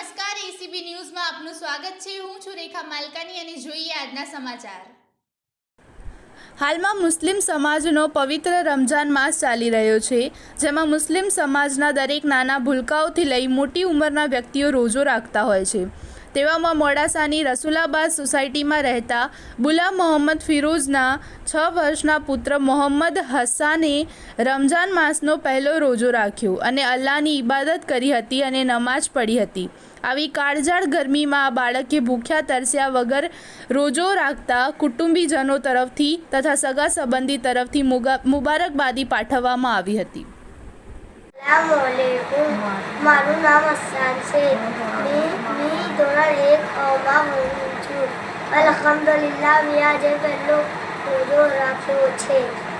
નમસ્કાર એસીબી ન્યૂઝમાં આપનું સ્વાગત છે. હું છું રેખા માલકાની અને જોઈએ આજના સમાચાર. હાલમાં મુસ્લિમ સમાજનો પવિત્ર રમઝાન માસ ચાલી રહ્યો છે, જેમાં મુસ્લિમ સમાજના દરેક નાના ભૂલકાઓથી લઈ મોટી ઉંમરના વ્યક્તિઓ રોજો રાખતા હોય છે. તેવામાં મોડાસાની રસુલાબાદ સોસાયટીમાં રહેતા બુલા મોહમ્મદ ફિરોઝના છ વર્ષના પુત્ર મોહમ્મદ હસાને રમઝાન માસનો પહેલો રોજો રાખ્યો અને અલ્લાહની ઇબાદત કરી હતી અને નમાઝ પઢી હતી. આવી કાળઝાળ ગરમીમાં આ બાળકે ભૂખ્યા તરસ્યા વગર રોજો રાખતા કુટુંબીજનો તરફથી તથા સગા સંબંધી તરફથી મુબારકબાદી પાઠવવામાં આવી હતી. મારું નામ અસાન છે. અમાં ભણું છું અલહમદુલિલ્લાહ આજે પહેલો રોજો રાખ્યો છે.